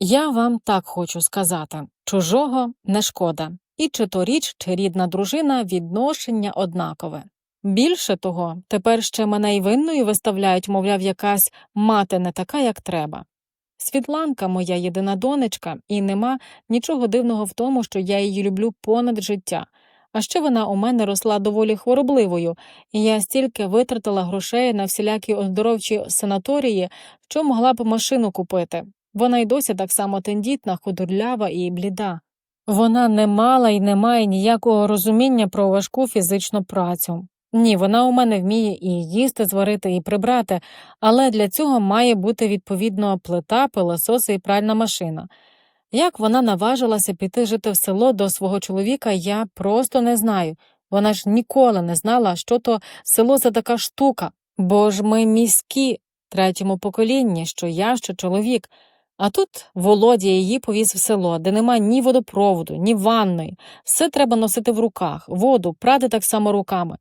Я вам так хочу сказати чужого не шкода, і чи то річ, чи рідна дружина відношення однакове. Більше того, тепер ще мене й винною виставляють, мовляв, якась мати не така, як треба. Світланка моя єдина донечка, і нема нічого дивного в тому, що я її люблю понад життя. А ще вона у мене росла доволі хворобливою, і я стільки витратила грошей на всілякі оздоровчі санаторії, що могла б машину купити. Вона й досі так само тендітна, худорлява і бліда. Вона не мала і не має ніякого розуміння про важку фізичну працю. Ні, вона у мене вміє і їсти зварити, і прибрати, але для цього має бути відповідно плита, пилососи і пральна машина. Як вона наважилася піти жити в село до свого чоловіка, я просто не знаю. Вона ж ніколи не знала, що то село за така штука, бо ж ми міські третьому поколінні, що я, що чоловік. А тут Володя її повіз в село, де нема ні водопроводу, ні ванної. Все треба носити в руках, воду, прати так само руками.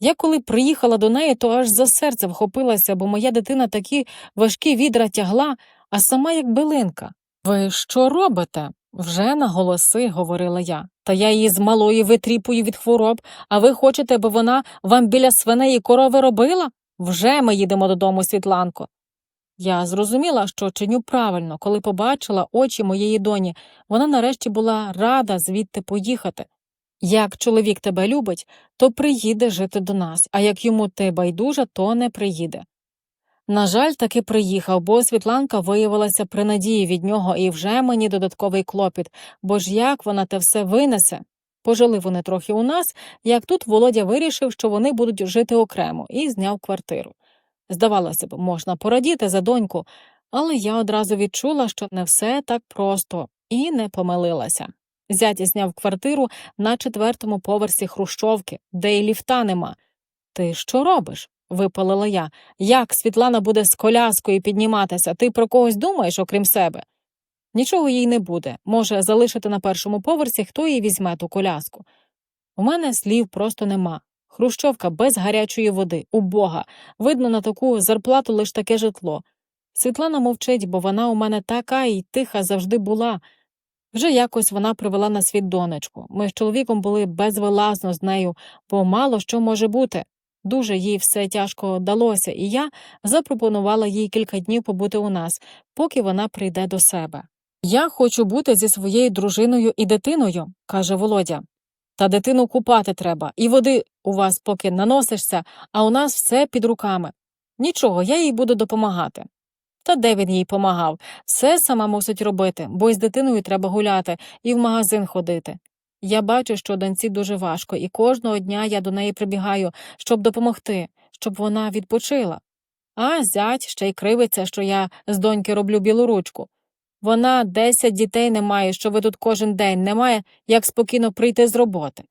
Я коли приїхала до неї, то аж за серце вхопилася, бо моя дитина такі важкі відра тягла, а сама як билинка. Ви що робите? Вже на голоси говорила я. Та я її з малої витріпую від хвороб, а ви хочете, аби вона вам біля свиней і корови робила? Вже ми їдемо додому, Світланко. Я зрозуміла, що чиню правильно, коли побачила очі моєї доні, вона нарешті була рада звідти поїхати. Як чоловік тебе любить, то приїде жити до нас, а як йому ти байдужа, то не приїде. На жаль, таки приїхав, бо Світланка виявилася при надії від нього і вже мені додатковий клопіт, бо ж як вона те все винесе. Пожили вони трохи у нас, як тут Володя вирішив, що вони будуть жити окремо, і зняв квартиру. Здавалося б, можна порадіти за доньку, але я одразу відчула, що не все так просто, і не помилилася. Зять зняв квартиру на четвертому поверсі хрущовки, де й ліфта нема. Ти що робиш? випалила я. Як Світлана буде з коляскою підніматися? Ти про когось думаєш, окрім себе? Нічого їй не буде. Може залишити на першому поверсі, хто їй візьме ту коляску. У мене слів просто нема. Хрущовка без гарячої води, убога. Видно на таку зарплату лиш таке житло. Світлана мовчить, бо вона у мене така і тиха завжди була. Вже якось вона привела на світ донечку. Ми з чоловіком були безвилазно з нею, бо мало що може бути. Дуже їй все тяжко далося, і я запропонувала їй кілька днів побути у нас, поки вона прийде до себе. Я хочу бути зі своєю дружиною і дитиною, каже Володя. Та дитину купати треба, і води у вас поки наносишся, а у нас все під руками. Нічого, я їй буду допомагати. Та де він їй помагав? Все сама мусить робити, бо й з дитиною треба гуляти і в магазин ходити. Я бачу, що доньці дуже важко, і кожного дня я до неї прибігаю, щоб допомогти, щоб вона відпочила. А зять ще й кривиться, що я з доньки роблю білоручку. Вона десять дітей не має, що ви тут кожен день немає, як спокійно прийти з роботи.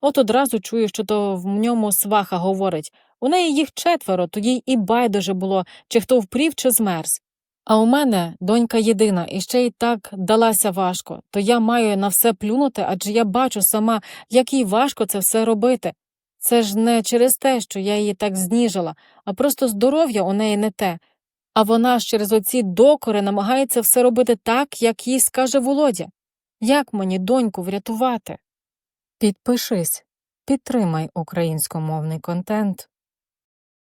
От одразу чую, що то в ньому сваха говорить у неї їх четверо, то їй і байдуже було, чи хто впрів, чи змерз. А у мене донька єдина, і ще й так далася важко, то я маю на все плюнути, адже я бачу сама, як їй важко це все робити. Це ж не через те, що я її так зніжила, а просто здоров'я у неї не те. А вона ж через оці докори намагається все робити так, як їй скаже Володя. Як мені доньку врятувати? Підпишись, підтримай українськомовний контент.